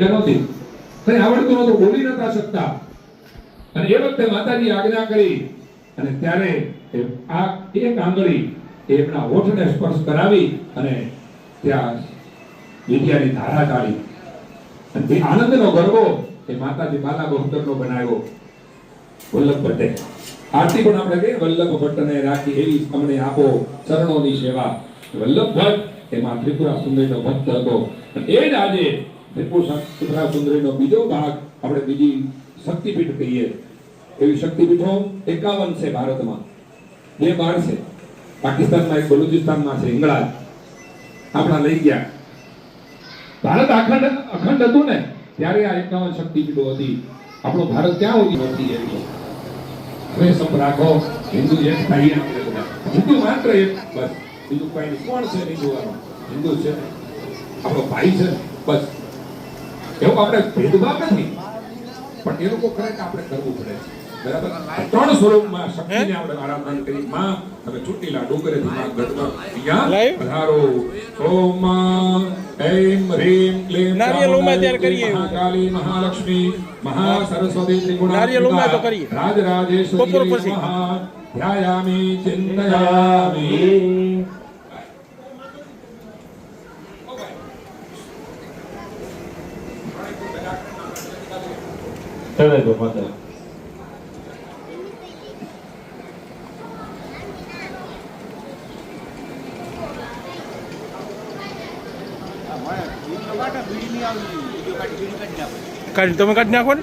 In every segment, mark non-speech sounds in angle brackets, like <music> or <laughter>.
નહોતી. કઈ આવડતું નતું બોલી નતા શકતા. અને એ વખતે માતાજી આજ્ઞા કરી અને ત્યારે આ એક આંગળી એમના હોઠને સ્પર્શ કરાવી અને ત્યાં વિદ્યાની ધારા કાઢી. અને તે આનંદનો ગરબો એ માતાજી બાલા બહુતરનો બનાવ્યો. વલ્લભ ભટ્ટે. આરતી પણ આપણે કહીએ, વલ્લભ ભટ્ટને રાખી એવી અમને આપો ચરણોની સેવા. વલ્લભ ભટ્ટ એમાં ત્રિપુરા સુંદરનો ભક્ત હતો. એ જ આજે ત્રિપુરા સુંદરીનો બીજો ભાગ આપણે બીજી શક્તિપીઠ કહીએ. એવી શક્તિપીઠો એકાવન છે ભારતમાં. બે બાર છે. પાકિસ્તાનમાં એક, બલુચિસ્તાનમાં છે ઇંગળા આપણા લઈ ગયા. ભારત અખંડ અખંડ હતું ને, ત્યારે આ એકાવન શક્તિપીઠો હતી. આપણો ભારત ક્યાં સુધી નથી એવી સબ રાખો, હિન્દુ એક થાય હિન્દુ માત્ર એક, બસ. બીજું કઈ કોણ છે નહીં જોવાનું? હિન્દુ છે. આપણો ભાઈ છે, બસ. એવું આપણે ભેદભાવ નથી. પણ એ લોકો કરે કે આપણે કરવું પડે. છે બરાબર ત્રણ સ્વરૂપમાં શક્તિને આપણે આરાધના કરી. માં તમે ચોટીલા ડુંગરેથી માં ગઢમાં અહીંયા પધારો. ઓમ એમ હ્રીમ ક્લીમ નારિયેળ ઉમા કરીએ. મહાકાલી મહાલક્ષ્મી મહા સરસ્વતી ત્રિગુણા તો કરીએ. બપોર પછી. નમઃ ધ્યાયામિ ચિંતયામિ. ચલે તો માતા કાઢી તમે કાઢી નાખો ને?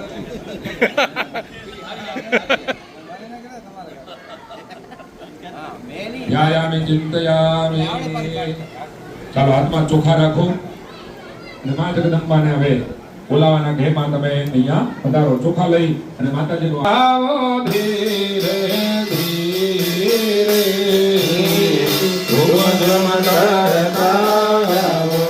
ધ્યાયામિ ચિંતયામિ. ચાલો હાથમાં ચોખા રાખો. ને મા જગદંબાને હવે બોલાવાના ઘેમાં તમે અહીંયા પધારો, ચોખા લઈ અને માતાજીનું આવો ધીરે ધીરે ધુવજમ કરતા આવો.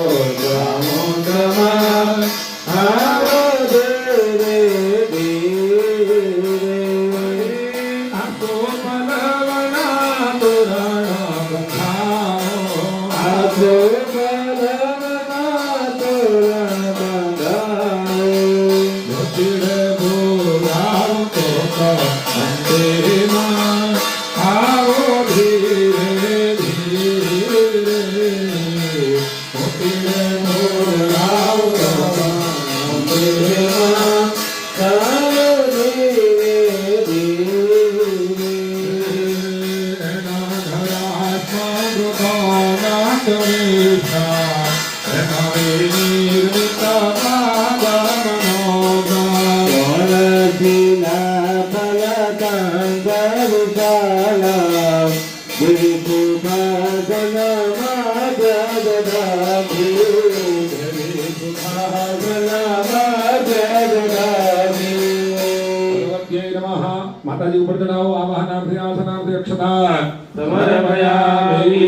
અક્ષતા સમર્પયામિ.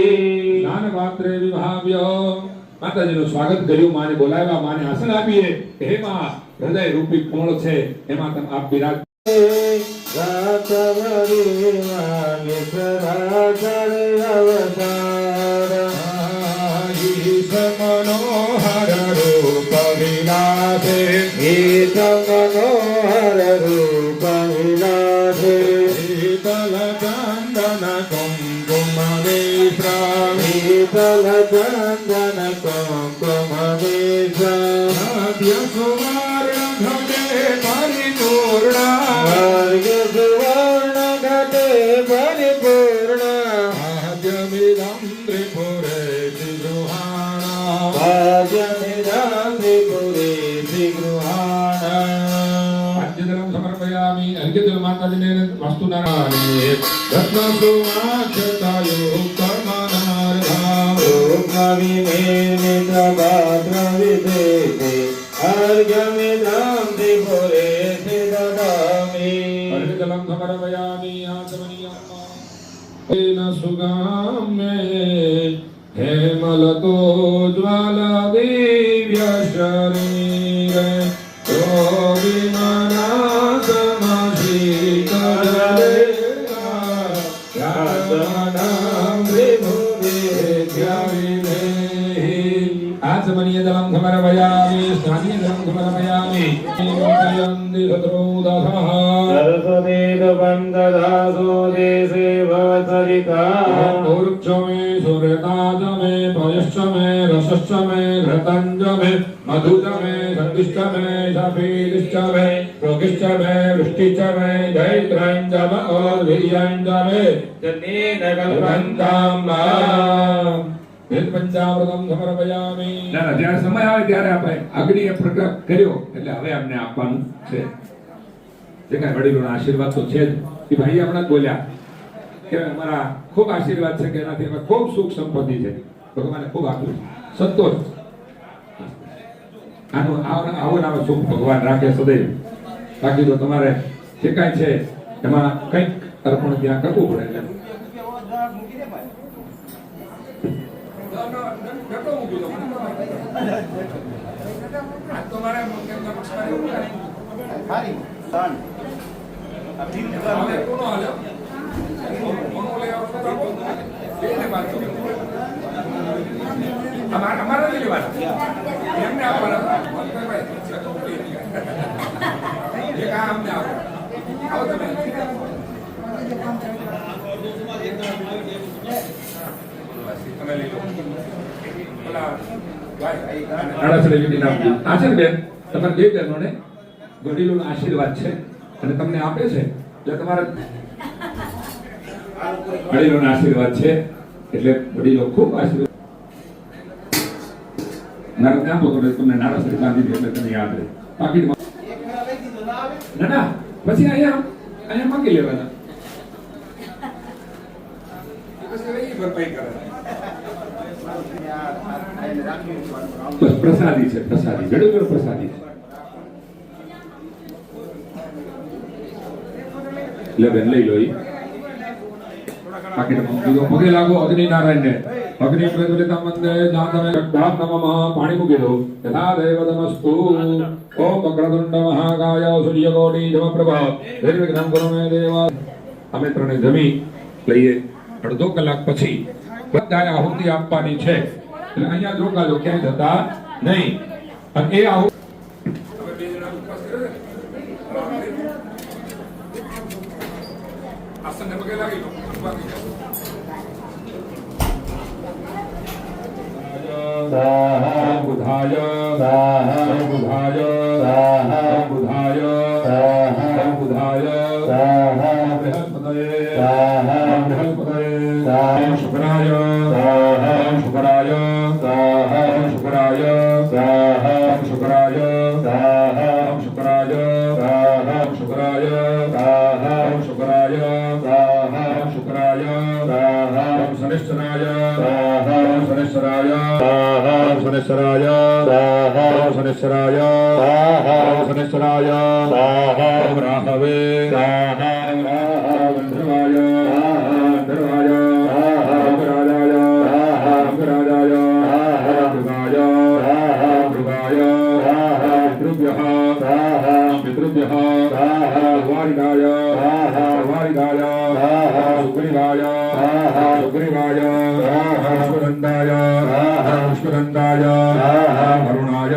જ્ઞાન પાત્રે વિભાવ્ય માતાજીનું સ્વાગત કર્યું માને બોલાવ્યા માને આસન આપીએ કે હે માં હૃદય રૂપી કોણ છે એમાં તમે આપ બિરાજ મનોહર అర్జునం సమర్పయామి అర్జునులు మాట్లాడి నేను వస్తున్నాను. సమర్పయామి సుగామ్యే హేమలతో జ్వాలదే. आत्मनियतमं समर्पयामि स्थानीयतमं समर्पयामि मोचयन्ति शत्रुदधः सरस्वतीतपन्दधासो देशे भवतरिका ऊर्च मे सुरताज मे पयश्च मे रसश्च मे घृतञ्ज मे मधुज मे सन्दिश्च मे शफीलिश्च मे रोगिश्च मे वृष्टिश्च मे जैत्रञ्च म और्वीर्यञ्च मे जनेन કલ્પંતાંબા પંચામૃતમ સમર્પયામિ ના ના જ્યારે સમય આવે ત્યારે આપણે અગ્નિએ પ્રગટ કર્યો એટલે હવે અમને આપવાનું છે જે કાંઈ વડીલોના આશીર્વાદ તો છે જ એ ભાઈ હમણાં જ બોલ્યા કે અમારા ખૂબ આશીર્વાદ છે કે એનાથી અમે ખૂબ સુખ સંપત્તિ છે ભગવાને ખૂબ આપ્યું સંતોષ આનું આવો આવો ને આવો સુખ ભગવાન રાખે સદૈવ. બાકી તો તમારે જે છે, એમાં કંઈક અર્પણ ત્યાં કરવું પડે અમારા નહીં લેવાના એમને આપવાના એક આ અમને આપો આવો તમે તમે લઈ લો પેલા નાણાસરે યુનિટ આપજો આ બેન તમારા બે બહેનોને વડીલોનો આશીર્વાદ છે અને તમને આપે છે? એટલે તમારા વડીલોનો આશીર્વાદ છે એટલે વડીલો ખૂબ આશીર્વાદ. નારદ આપો તો તમને નારાસરી બાંધી દે એટલે તમને યાદ રહે. પાકીટમાં. ના ના પછી અહીંયા અહીંયા માંગી લેવાના. પછી ભરપાઈ કરે. પ્રસાદી છે, પ્રસાદી. ગડુગડ પ્રસાદી છે. લે લઈ લો પાણી મૂકી દો. યથા દેવ નમસ્તુ ઓમ વક્રતુંડ મહાકાય અમે ત્રણે જમી લઈએ. અડધો કલાક પછી. બધાએ આહુતિ આપવાની છે. એટલે અહીંયા રોકાજો ક્યાંય જતા નહીં. અને એ આહુતિ శనేశ్వరాయ శనేశ్వరాయ శనేశ్వరాయ రాహవే రాహ पितृभ्यः वारिणाय वारिणाय सुग्रीवाय सुग्रीवाय पुष्पदण्डाय पुष्पदण्डाय वरुणाय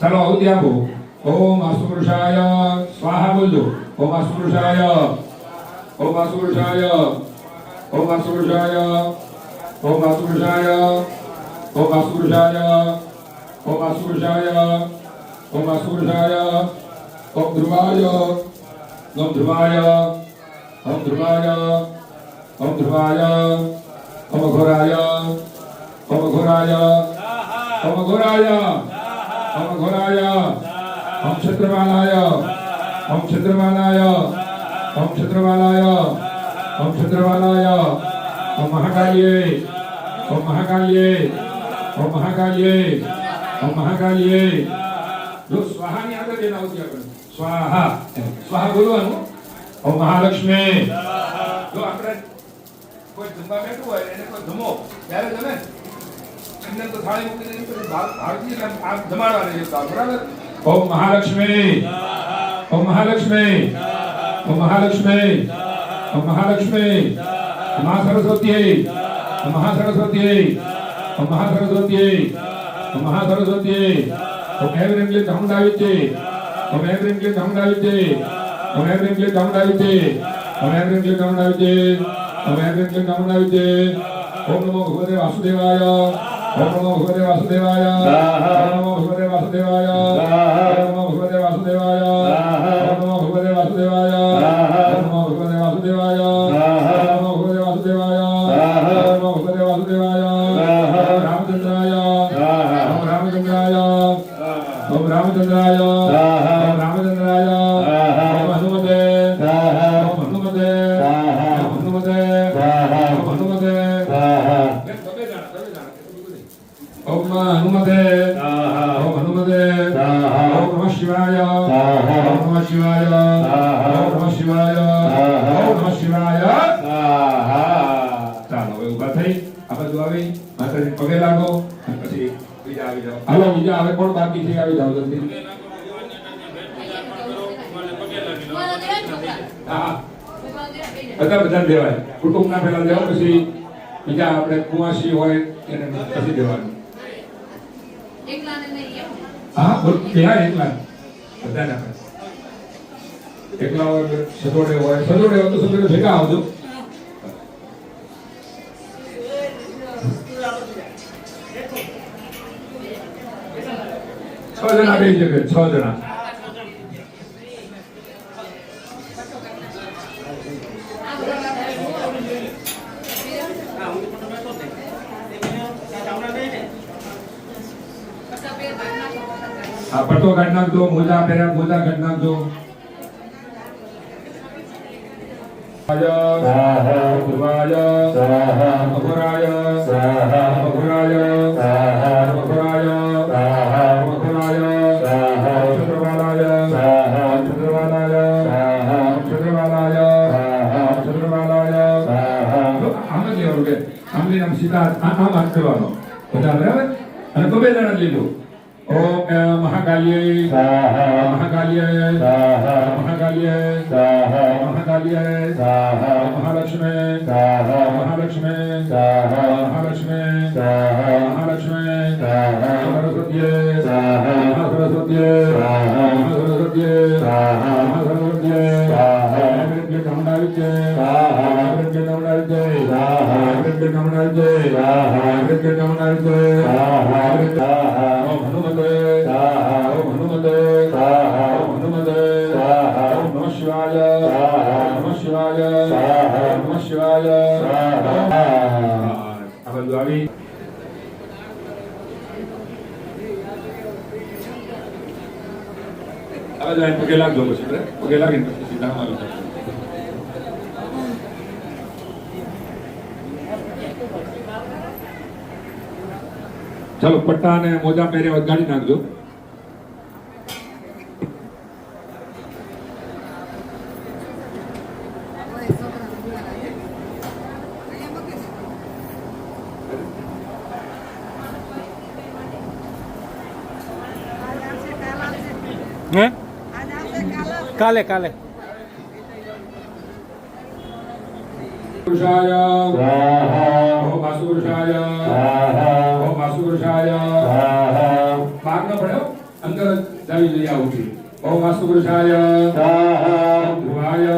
ચાલો આવું ત્યાં ઓમ અસ્પૃશાય સ્વાહા બોલજો ઓમ અસ્પૃશાય ઓમ અસ્પૃશાય ओम असुरुषाय ओम असुरुषाय ओम असुरुषाय ओम असुरुषाय ओम असुरुषाय ओम ध्रुवाय ओम ध्रुवाय ओम ध्रुवाय ओम ध्रुवाय ओम घोराय ओम घोराय ओम घोराय ओम घोराय ओम क्षेत्रमालाय ओम क्षेत्रमालाय ओम क्षेत्रमालाय ఓం చంద్రవాలాయ ఓం మహాకాళ్యే ఓం మహాకాళ్యే ఓం మహాకాళ్యే ఓం మహాకాళ్యే જો સ્વાહાની આગળ જેના આવતી આપણે. સ્વાહા. સ્વાહા બોલવાનું? ઓમ મહાલક્ષ્મી. જો આપણે કોઈ ધમવા બેઠું હોય એને કોઈ ધમો ત્યારે તમે એમને તો થાળી મૂકીને એમ ભારતીય આમ ધમાડવાને જે બરાબર? ઓમ મહાલક્ષ્મી. ઓમ મહાલક્ષ્મી. ઓમ મહાલક્ષ્મી. మహాలక్ష్మి. మహాసరస్వతి. మహాసరస్వతి. మహాసరస్వతి. మహాసరస్వతి. మేవరింట్లే ధమ్ దావితే మేవరింట్లే ధమ్ దావితే మేవరింట్లే ధమ్ దావితే మేవరింట్లే ధమ్ దావితే మేవరింట్లే ధమ్ దావితే ఓం నమో భగవతే వాసుదేవాయ. ఓం నమో భగవతే వాసుదేవాయ. ఓం నమో భగవతే వాసుదేవాయ. નમઃ શિવાય નમઃ શિવાય ચાલો હવે ઊભા થઈ. આ આવી. માતાજી પગે લાગો. પછી બીજા આવી જાઓ. હાલો બીજા આવે કોણ બાકી છે? આવી જાઓ જલ્દી. બધા બધા દેવાય. કુટુંબના પેલા દેવા પછી બીજા આપણે કુવાસી હોય એને પછી દેવાનું હા બોલ ક્યાં એકલા બધાને આપણે. એકલા હોય સજોડે હોય હોય તો આવજો. છ જણા છ જણા. આ પટ્ટો કાઢ નાખજો, મોજા પહેર્યા, મોજા કાઢ નાખજો. Narayanaya ఆవిడ గమనాలు ఆవిడ గమనాలు ఆవిడ హనుమతే హనుమతే హనుమతే నమ శివాయ నమ శివాయ నమ శివాయ అవద్వామి Allora, perché l'angolo sempre? Perché l'angolo si dà male. ચાલો પટ્ટા અને મોજા પહેરે ગાડી નાખજો. હે? કાલે કાલે. પુરુષાય. ઓમ વાસુપુરુષાય ઓમ વાસુપુરુષાય પાક ન પડ્યો અંદર જાવી જઈ આવું છું. ઓમ વાસુપુરુષાય ઓમ ધ્રુવાય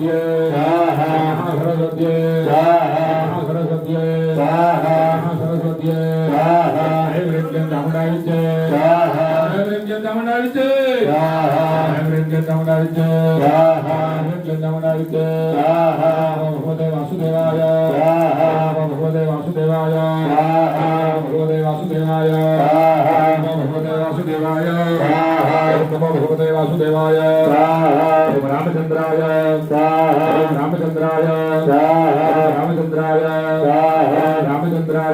सरस्वत्यै स्वाहा सरस्वत्यै स्वाहा सरस्वत्यै स्वाहा सरस्वत्यै स्वाहा ऐवृद्यं दमनाय स्वाहा ऐवृद्यं दमनाय स्वाहा ऐवृद्यं दमनाय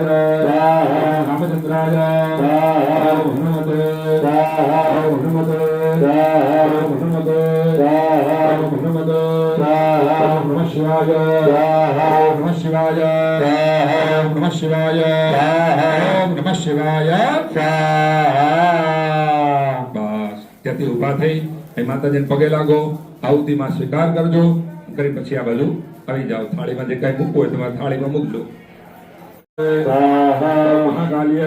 સ્વાહા. ઓમ નમઃ શિવાય સ્વાહા. ઓમ નમઃ શિવાય સ્વાહા. ઓમ નમઃ શિવાય સ્વાહા. બસ ત્યાંથી ઊભા થઈ એ માતાજીને પગે લાગો આહુતિમાં સ્વીકાર કરજો કરી પછી આ બાજુ આવી જાઓ થાળીમાં જે કાંઈ મૂકવું હોય તમારે થાળીમાં મૂકજો સ્વાહા. મહાકાલ્ય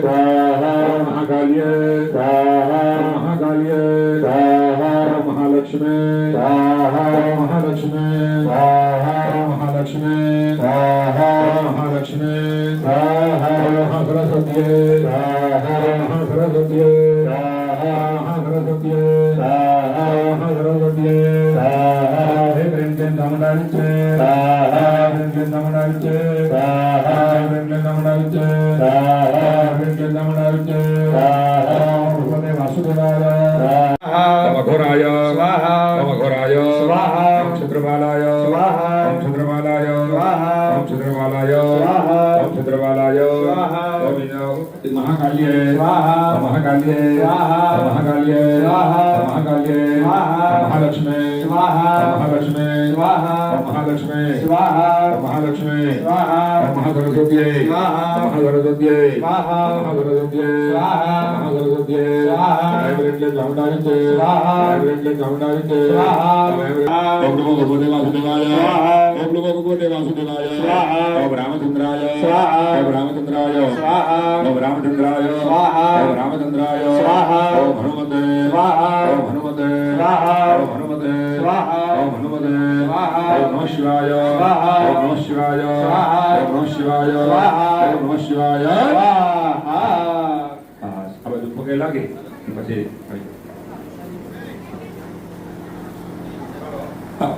સ્વાહા. મહાકાલ્ય સ્વાહા. મહાકાલ્ય સ્વાહા. મહાલક્ષ્મી સ્વાહા. મહાલક્ષ્મી સ્વાહા. મહાલક્ષ્મી સ્વાહા. મહાલક્ષ્મી સ્વાહા. મહાસરસ્વતી સ્વાહા. સ્વાહા. અમઘોરાય સ્વાહા. અમઘોરાય સ્વાહા. ઓમ ચંદ્રમાલાય સ્વાહા. ઓમ ચંદ્રમાલાય સ્વાહા. ઓમ ચંદ્રમાલાય સ્વાહા. ઓમ ચંદ્રમાલાય સ્વાહા. ઓમ ઇન્દ્ર મહાકાલ્ય સ્વાહા. મહાકાલ્ય સ્વાહા. મહાકાલ્ય સ્વાહા. મહાકાલ્ય સ્વાહા. મહાલક્ષ્મી સ્વાહા. મહાલક્ષ્મી સ્વાહા. મહાલક્ષ્મી સ્વાહા. મહાલક્ષ્મી સ્વાહા. મહાસરસ્વતી સ્વાહા. મહાસરસ્વતી સ્વાહા. મહાસરસ્વતી સ્વાહા. મહાસરસ્વતી સ્વાહા. એટલે ગામડાવી છે સ્વાહા. એટલે ગામડાવી છે સ્વાહા. ઓમ નમો ભગવતે વાસુદેવાય સ્વાહા. ઓમ નમો ભગવતે વાસુદેવાય સ્વાહા. ઓમ રામચંદ્રાય સ્વાહા. ઓમ રામચંદ્રાય સ્વાહા. ઓમ રામચંદ્રાય સ્વાહા. ઓમ રામચંદ્રાય સ્વાહા. ઓમ હનુમતે સ્વાહા. ઓમ હનુમતે સ્વાહા. ઓમ હનુમતે સ્વાહા. ઓમ હનુમતે સ્વાહા. ઓમ નમઃ શિવાય સ્વાહા. ઓમ નમઃ શિવાય સ્વાહા. ઓમ નમઃ શિવાય સ્વાહા. ઓમ નમઃ શિવાય સ્વાહા. હા, આ બધું પગે લાગે પછી આવી.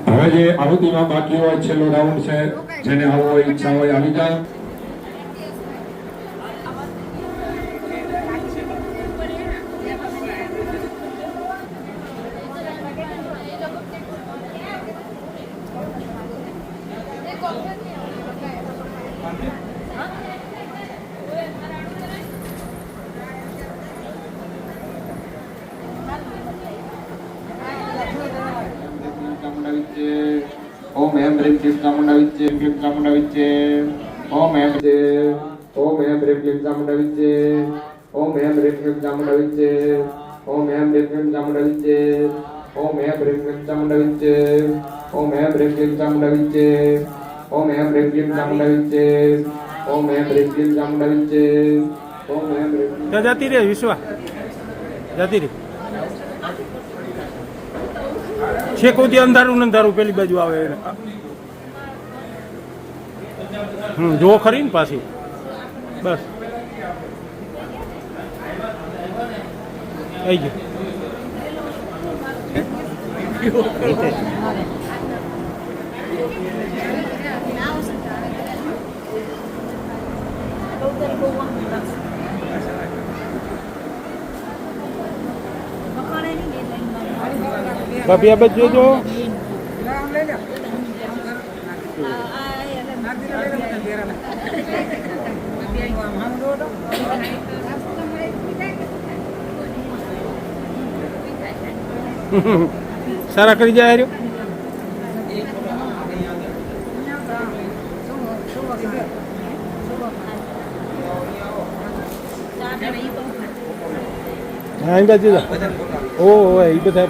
હવે જે આહુતિમાં બાકી હોય છેલ્લો રાઉન્ડ છે જેને આવવું હોય ઈચ્છા હોય આવી જાય ઓમ એમ રીમ ક્લીમ ચામુંડા વિચ્ચે ક્લીમ ચામુંડા વિચ્ચે ઓમ એમ વિચ્ચે ઓમ એમ રીમ ક્લીમ ચામુંડા વિચ્ચે ઓમ એમ રીમ ક્લીમ ચામુંડા વિચ્ચે ઓમ એમ રીમ ક્લીમ ચામુંડા વિચ્ચે ઓમ એમ રીમ ક્લીમ ચામુંડા વિચ્ચે ઓમ એમ રીમ ક્લીમ ચામુંડા વિચ્ચે ઓમ એમ રીમ ક્લીમ ચામુંડા વિચ્ચે ઓમ એમ રીમ ક્લીમ ચામુંડા વિચ્ચે ઓમ એમ રીમ ત્યાં જતી રહે વિશ્વા. જતી રહી છે કોથી અંધારું ને અંધારું પેલી બાજુ આવે. હમ જો ખરી ને પાછી. બસ. આવી ગયું. ભાભી આ જોજો. <laughs> સારા કરી જાય રહ્યો હા એ બાજુ ઓ એ બધા